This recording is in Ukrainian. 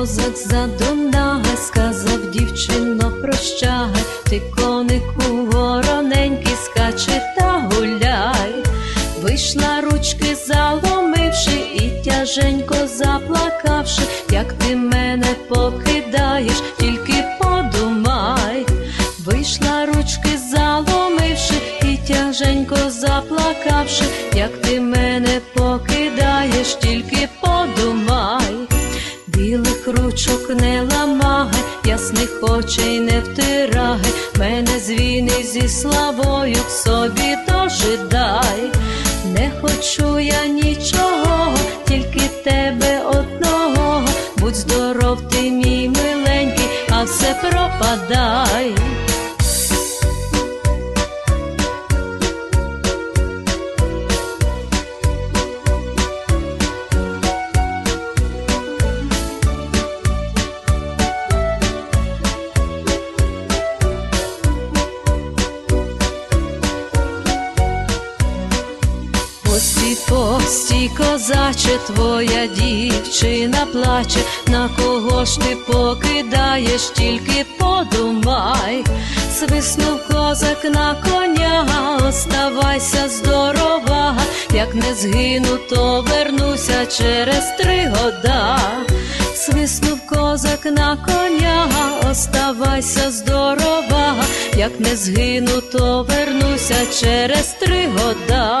козак за Дунага, сказав дівчино, прощай, ти конику вороненький, скаче та гуляй. Вийшла ручки заломивши і тяженько заплакавши, як ти мене покидаєш, тільки подумай. Вийшла ручки заломивши і тяженько заплакавши, як ти мене ясних очей не втирай, мене звіни зі славою собі дожидай. Не хочу я нічого, тільки тебе одного. Будь здоров, ти мій миленький, а все пропадай. Постій, постій, козаче, твоя дівчина плаче, на кого ж ти покидаєш, тільки подумай. Свиснув козак на коня, оставайся здорова, як не згину, то вернуся через три года. Свиснув козак на коня, оставайся здорова, як не згину, то вернуся через три года.